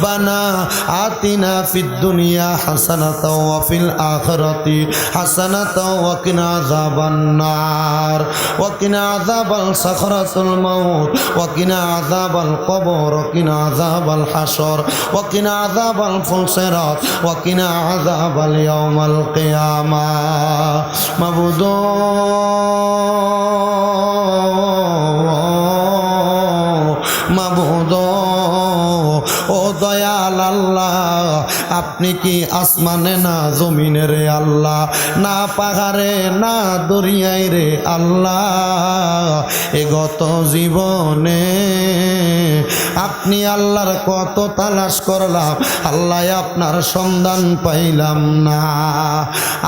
রব্বানা আতিনা দুনিয়া হাসানাতাও ওয়া ফিল আখিরাতি হাসানাতাও ওয়া কিনা আযাবান নার। ওয়া কিনা আযাবাল সাখরাতুল মাউত। ওয়া কিনা আযাবাল কবর। ওয়া কিনা আযাবাল হাসর ওয়া কিনা আপনি কি আসমানে না জমিনে রে আল্লাহ? না পাহাড়ে, না দরিয়ায় রে আল্লাহ। এ গত জীবনে আপনি আল্লাহর কত তালাশ করলাম, আল্লাহ আপনার সন্ধান পাইলাম না।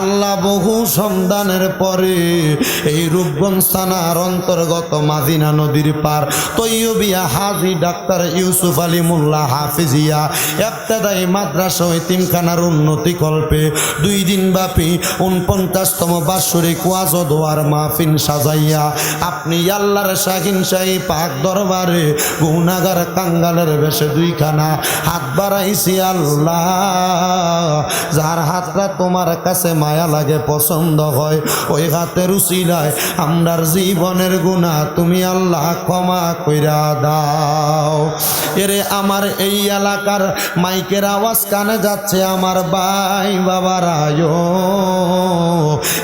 আল্লাহ বহু সন্ধানের পরে এই রূপগঞ্জ থানার অন্তর্গত মাদিনা নদীর পার তৈয়বিয়া হাজি ডাক্তার ইউসুফ আলী মোল্লা হাফিজিয়া একটাদাই মাদ্রাসা তিনখানার উন্নতি কল্পে দুই দিন ব্যাপী উনপঞ্চাশতম বাৎসরিক ওয়াজ দোয়ার মাহফিন সাজাইয়া আপনি আল্লাহর শাহিন শাহী পাক দরবারে গুনাগার কাঙ্গালের বেশে দুইখানা হাত বাড়াইছি আল্লাহ। যার হাতটা তোমার কাছে মায়া লাগে, পছন্দ হয়, ওই হাতের উচিলায় আমরার জীবনের গুণা তুমি আল্লাহ ক্ষমা কইরা দাও। এরে আমার এই এলাকার মাইকের আওয়াজ কানে যাচ্ছে আমার ভাই আয়ো।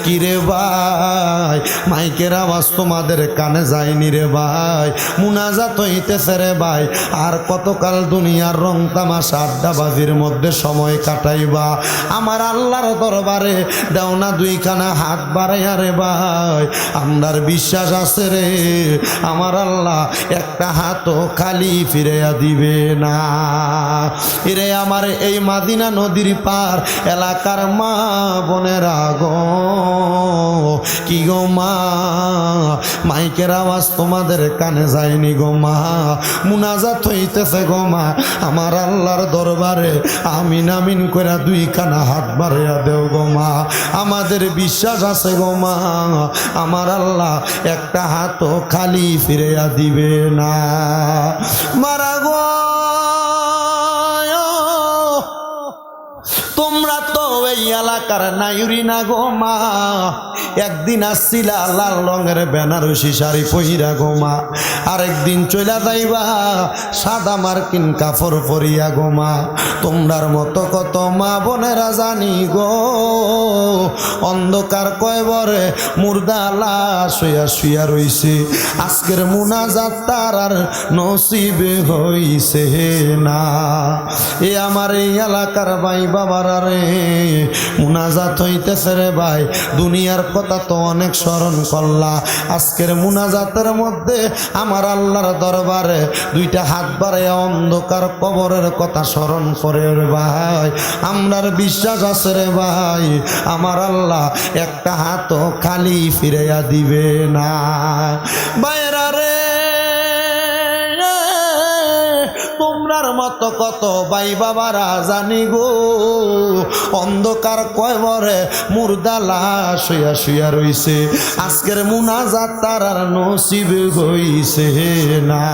কিরে ভাই, মাইকের আওয়াজ তোমাদের কানে যায়নি রে ভাই। মুনাজাত হইতেছে রে ভাই, আর কতকাল দুনিয়ার রং তামাশা আড্ডাবাজির মধ্যে সময় কাটাইবা? আমার আল্লাহর দরবারে দেও না দুইখানা হাত বাড়াইয়া রে ভাই। আমরার বিশ্বাস আছে রে, আমার আল্লাহ একটা হাতও খালি ফিরাইয়া দিবে না। এরে আমার এই মাদিনা নদীর পার এলাকার মা বোনেরা গো, কি গো মা? মাইকের আওয়াজ তোমাদের কানে যায়নি গো মা। মুনাজাত হইতেছে গো মা। আমার আল্লাহর দরবারে আমিন আমিন করে দুই কানা হাত বাড়িয়া দেও গো মা। আমাদের বিশ্বাস আছে গো মা, আমার আল্লাহ একটা হাতও খালি ফিরিয়া দিবে না। মারা গো তোমরা তো এই এলাকার নাইরি না গো মা। একদিন আসছিলা লাল রঙের বেনারসি শাড়ি পহিরা গোমা আরেকদিন চইলা যাইবা, সাদা মার্কিন কাপড় পরিয়া গোমা তোমরার মতো কত মা বোনেরা জানি গো। অন্ধকার কয়বরে মুর্দা লাশ শুয়া শুয়া রইছে। আজকের মুনাজাত তার আর নসিবে হইছে না। এ আমার এই এলাকার ভাই বাবার রে, মুনাজাত হইতেছে রে ভাই। দুনিয়ার কথা তো অনেক স্মরণ করলা। আজকের মুনাজাতের মধ্যে আমার আল্লাহর দরবারে দুইটা হাত বাড়াইয়া অন্ধকার কবরের কথা স্মরণ করে রে ভাই। আমরার বিশ্বাস আছে রে ভাই, আমার আল্লাহ একটা হাতও খালি ফিরাইয়া দিবে না। বাইরা মতো কত বাই বাবারা জানি গো। অন্ধকার কয়বরে মুর্দা লাশ শুয়া শুয়া রইছে। আজকের মুনাজাত তার আর নসিব হইছে না।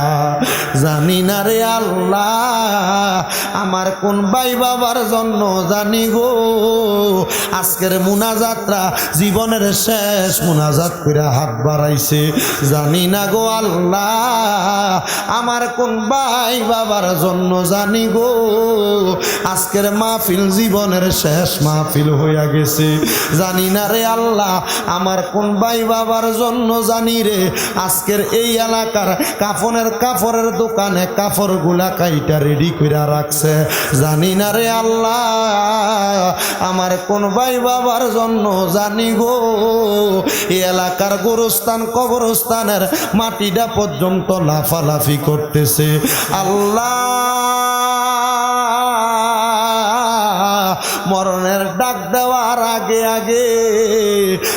জানি না রে আল্লাহ, আমার কোন বাই বাবার জন্য জানি গো। আজকের মুনাজাতরা জীবনের শেষ মুনাজাত করে হাত বাড়াইছে। জানি না গো আল্লাহ, আমার কোন ভাই বাবার জন্য জানি গো, আজকের মাহফিল জীবনের শেষ মাহফিল হইয়া গেছে। জানি না রে আল্লাহ, আমার কোন ভাই বাবার জন্য জানি রে, আজকের এই এলাকার কাফনের কাপড়ের দোকানে কাপড়গুলা কাইটা রেডি করে রাখছে। জানি না রে আল্লাহ, আমার কোন ভাই বাবার জন্য জানি গো, এই এলাকার গোরস্থান কবরস্থানের মাটিটা পর্যন্ত লাফালাফি করতেছে। আল্লাহ দেওয়ার আগে আগে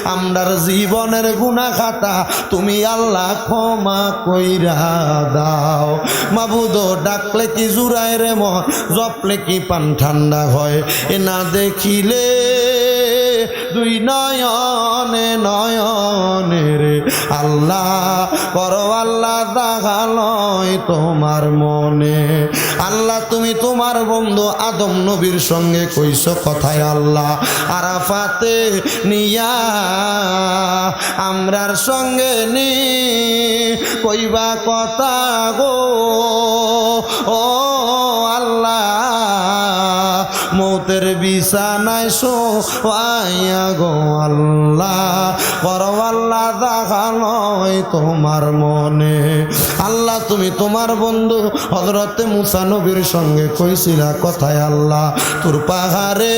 আমরার জীবনের গুণা খাতা তুমি আল্লাহ ক্ষমা কইরা দাও। মাবুদ ডাকলে কি জুড়ায় রে জপলে কি পান ঠান্ডা হয়? এ না দেখিলে দুই নয়নে নয়নে রে আল্লাহ করো আল্লাহ দেখালয় তোমার মনে। আল্লাহ, তুমি তোমার বন্ধু আদম নবীর সঙ্গে কইস কথায় আল্লাহ, আরাফাতে নিয়া আমরার সঙ্গে নি, কইবা কথা গো, ও মৌতের বিছানায় শোয়া গো আল্লাহ করো আল্লাহ দেখালয় তোমার মনে। আল্লাহ, তুমি তোমার বন্ধু হজরতে মুসা নবীর সঙ্গে কইছিলা কথায় আল্লাহ, তোর পাহাড়ে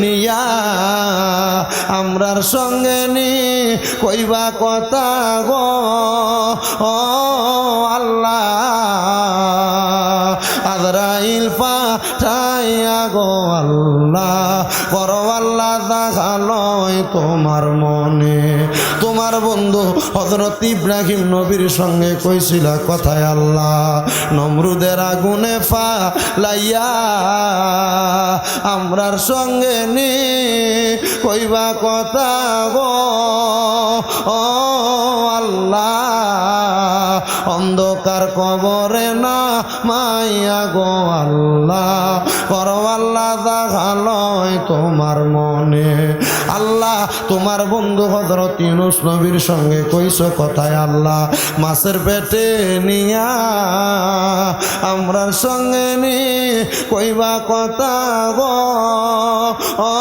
নিয়া আমরার সঙ্গে নি, কইবা কথা গো, ও আল্লাহ। বড় আল্লাহ তোমার মনে। তোমার বন্ধু হজরত ইব্রাহিম নবীর সঙ্গে কইছিলা, কথায় আল্লাহ, নমরুদের আগুনে ফা লাইয়া আমরার সঙ্গে নি, কইবা কথা গো, ও আল্লাহ। অন্ধকার কবরে না মাইয়া গো আল্লাহ। কর আল্লাহ দেখালয় তোমার মনে। আল্লাহ, তোমার বন্ধু হজরত ইউনুস নবীর সঙ্গে কইস কথায় আল্লাহ, মাছের পেটে নিয়া আমরার সঙ্গে নি, কইবা কথা গো। ও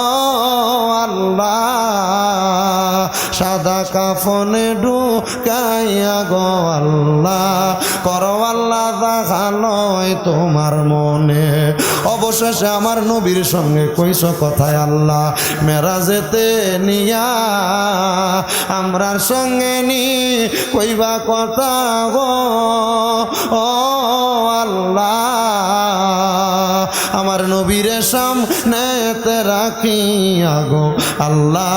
আল্লাহ। সাদা কাফনে ঢুকাইয়া গো আল্লাহ। করো দেখালয় তোমার মনে। অবশেষে আমার নবীর সঙ্গে কইস কথায় আল্লাহ, মেরাজেতে নিয়া আমরার সঙ্গে নি, কইবা কথা গো, ও আল্লাহ। আমার নবীর সামনে রাখিয়া গো আল্লাহ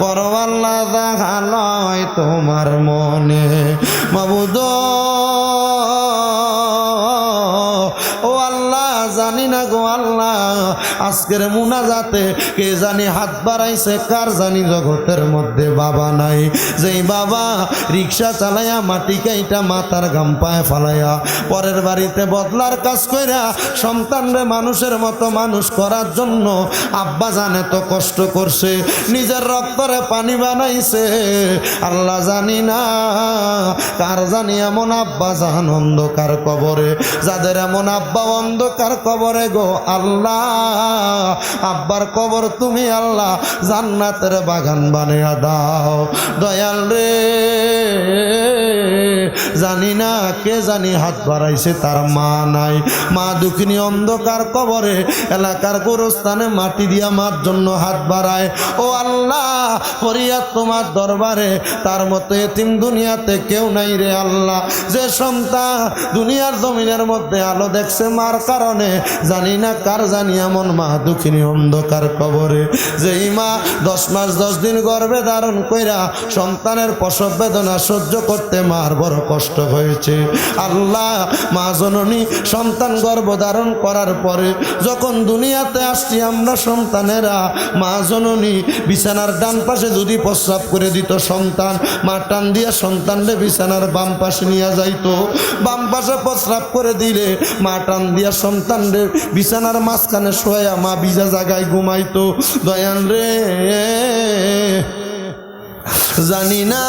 পরওয়াল্লা দেখালয় তোমার মনে। মাবুদ আজকের মুনাজাতে কে জানি হাত বাড়াইছে, কার জানি জগতের মধ্যে বাবা নাই। যেই বাবা রিক্সা চালাইয়া মাটি কাইটা মাথার গাম পায়ে ফালাইয়া পরের বাড়িতে বদলার কাজ কইরা সন্তানরে মানুষের মতো মানুষ করার জন্য আব্বা জানে তো কষ্ট করছে, নিজের রক্তরে পানি বানাইছে। আল্লাহ জানি না কার জানি এমন আব্বা জান অন্ধকার কবরে, যাদের এমন আব্বা অন্ধকার কবরে গো আল্লাহ। আব্বার কবর তুমি আল্লাহ জান্নাতের বাগান বানিয়ে দাও। দয়াল রে, জানি না কে জানি হাত বাড়াইছে, তার মা নাই। মা দুঃখিনী অন্ধকার কবরে, এলাকার গোরস্থানে মাটি দিয়া মার জন্য হাত বাড়ায়। ও আল্লাহ, ফরিয়াদ তোমার দরবারে, তার মতো এতিম দুনিয়াতে কেউ নাই রে আল্লাহ। যে সন্তান দুনিয়ার জমিনের মধ্যে আলো দেখছে মার কারণে, জানি না কার জানি এমন মা দুঃখিনী অন্ধকার কবরে। যেই মা দশ মাস দশ দিন গর্ভে ধারণ কইরা সন্তানের প্রসব বেদনা সহ্য করতে মার বড় কষ্ট হয়েছে। আল্লাহ মা জননী সন্তান গর্ভধারণ করার পরে যখন দুনিয়াতে আসছি আমরা সন্তানেরা, মা জননী বিছানার ডান পাশে যদি প্রস্রাব করে দিত সন্তান, মা টান দিয়া সন্তানরে বিছানার বাম পাশে নিয়ে যাইতো। বাম পাশে প্রস্রাব করে দিলে মা টান দিয়া সন্তানরে বিছানার মাঝখানে শোয়া মা বিজা জায়গায় ঘুমাইতো দয়াল রে। জানি না।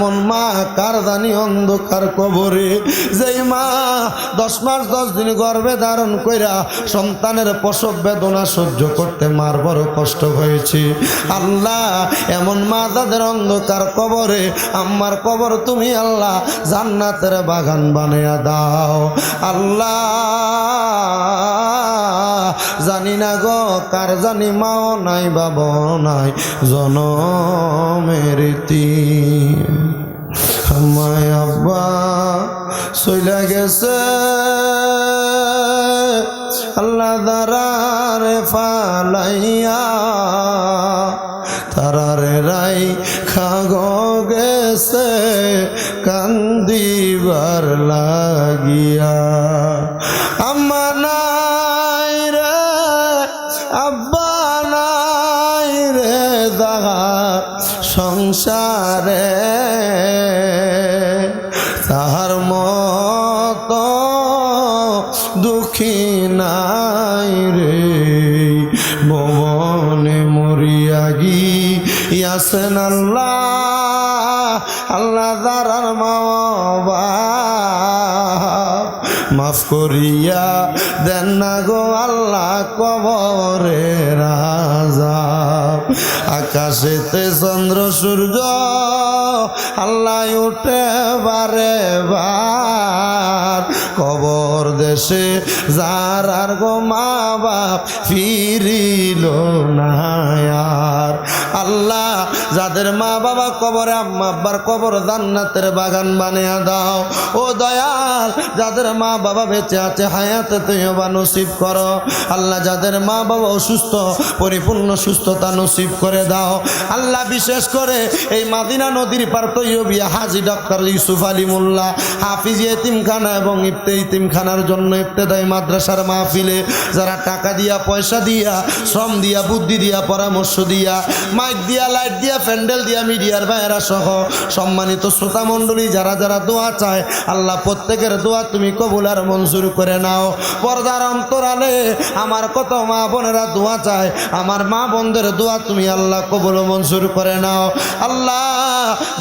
এমন মা, কার জানি অন্ধকার কবরে? যেই মা দশ মাস, দশ দিন গর্ভে ধারণ কইরা সন্তানের প্রসব বেদনা সহ্য করতে মার বড় কষ্ট হয়েছে। আল্লাহ, এমন মা তাদের অন্ধকার কবরে, আমার কবর তুমি আল্লাহ জান্নাতের বাগান বানিয়ে দাও। আল্লাহ, জানি না গো, কার জানি মাও নাই, বাবাও নাই, জনমের আমায় আব্বা চইলা গেছে। আল্লাহ দারারে ফালাইয়া তারারে রাই খাগ গেছে, কান্দিবার লাগিয়া। আম্মা নাই রে, আব্বা নাই রে দাহা ইয়াসেন আল্লাহ আল্লাহ দারার মা মাফ করিয়া দেন না গো আল্লাহ কবরে রাজা। আকাশেতে চন্দ্র, সূর্য, আল্লাহ উঠে বারে বার। কবর দেশে যার আর গো মা বাপ ফিরিল না। যাদের মা বাবা কবরে আম্মা আব্বার কবর জান্নাতের বাগান বানিয়ে দাও। ও দয়াল, যাদের মা বাবা বেঁচে আছে, হায়াতে তৈবা নসিব করো। আল্লাহ যাদের মা বাবা অসুস্থ, পরিপূর্ণ সুস্থতা নসিব করে দাও। আল্লাহ বিশেষ করে এই মাদিনা নদীর পার তৈবিয়া হাজি ডক্টর ইউসুফ আলী মোল্লা, হাফিজ এতিমখানা এবং ইফতে ইতিমখানার জন্য ইফতেদায়ী মাদ্রাসার মাহফিলে, যারা টাকা দিয়া, পয়সা দিয়া, শ্রম দিয়া, বুদ্ধি দিয়া, পরামর্শ দিয়া, মাইক দিয়া, লাইট দিয়া প্যান্ডেল দিয়া মিডিয়ার ভাইয়েরা সহ সম্মানিত শ্রোতা মণ্ডলী, যারা যারা দোয়া চায়, আল্লাহ প্রত্যেকের দোয়া তুমি কবুল আর মঞ্জুর করে নাও। পর্দার অন্তরালে আমার কত মা বোনেরা দোয়া চায়, আমার মা বোনদের দোয়া তুমি আল্লাহ কবুল মঞ্জুর করে নাও। আল্লাহ,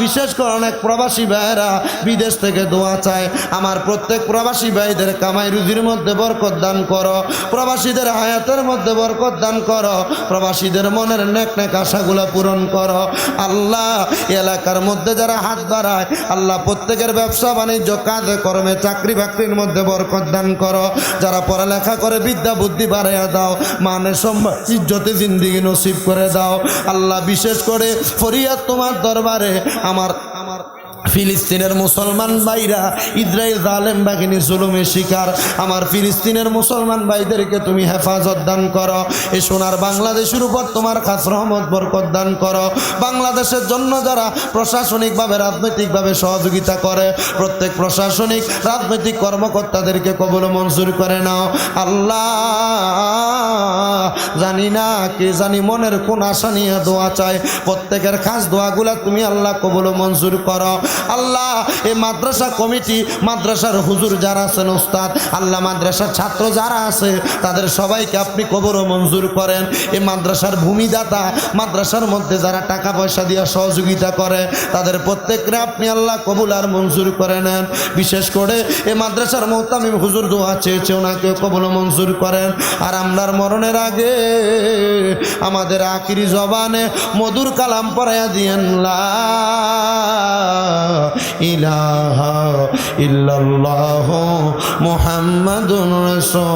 বিশেষ করে অনেক প্রবাসী ভাইয়েরা বিদেশ থেকে দোয়া চায়, আমার প্রত্যেক প্রবাসী ভাইদের কামাই রুজির মধ্যে বরকত দান করো, প্রবাসীদের হায়াতের মধ্যে বরকত দান করো, প্রবাসীদের মনের নেক নেক আশাগুলো পূরণ করো আল্লাহ এলাকার মধ্যে যারা হাত বাড়ায়, আল্লাহ প্রত্যেকের ব্যবসা বাণিজ্য, কাজে কর্মে, চাকরি বাকরির মধ্যে বরকত দান করো। যারা পড়ালেখা করে বিদ্যা, বুদ্ধি বাড়াইয়া দাও মানে সম্মান, ইজ্জতে জিন্দিগি নসিব করে দাও। আল্লাহ বিশেষ করে ফরিয়াদ তোমার দরবারে আমার আমার ফিলিস্তিনের মুসলমান ভাইরা ইসরায়েল জালেম বাহিনী জুলুমের শিকার। আমার ফিলিস্তিনের মুসলমান ভাইদেরকে তুমি হেফাজত দান করো। এই সোনার বাংলাদেশের উপর তোমার খাস রহমত, বরকত দান করো। বাংলাদেশের জন্য যারা প্রশাসনিকভাবে, রাজনৈতিকভাবে সহযোগিতা করে, প্রত্যেক প্রশাসনিক, রাজনৈতিক কর্মকর্তাদেরকে কবল মঞ্জুর করে নাও। আল্লাহ, জানি না কে জানি মনের কোন আশা নিয়ে দোয়া চায়। প্রত্যেকের খাস দোয়াগুলা তুমি আল্লাহ কবল মঞ্জুর করো। আল্লাহ এই মাদ্রাসা কমিটি, মাদ্রাসার হুজুর যারা আছেন ওস্তাদ আল্লাহ মাদ্রাসার ছাত্র যারা আছে, তাদের সবাইকে আপনি কবর ও মঞ্জুর করেন। এই মাদ্রাসার ভূমিদাতা, মাদ্রাসার মধ্যে যারা টাকা পয়সা দিয়ে সহযোগিতা করে, তাদের প্রত্যেকরে আপনি আল্লাহ কবুল আর মঞ্জুর করে নেন। বিশেষ করে এই মাদ্রাসার মোহতামিম হুজুর দোয়া চেয়েছে ওনাকে কবুল মঞ্জুর করেন। আর আমরার মরণের আগে আমাদের আকিরি জবানে মধুর কালাম পড়াইয়া দিয়েন, লা ইলাহা ইল্লাল্লাহ মুহাম্মাদুর রাসূল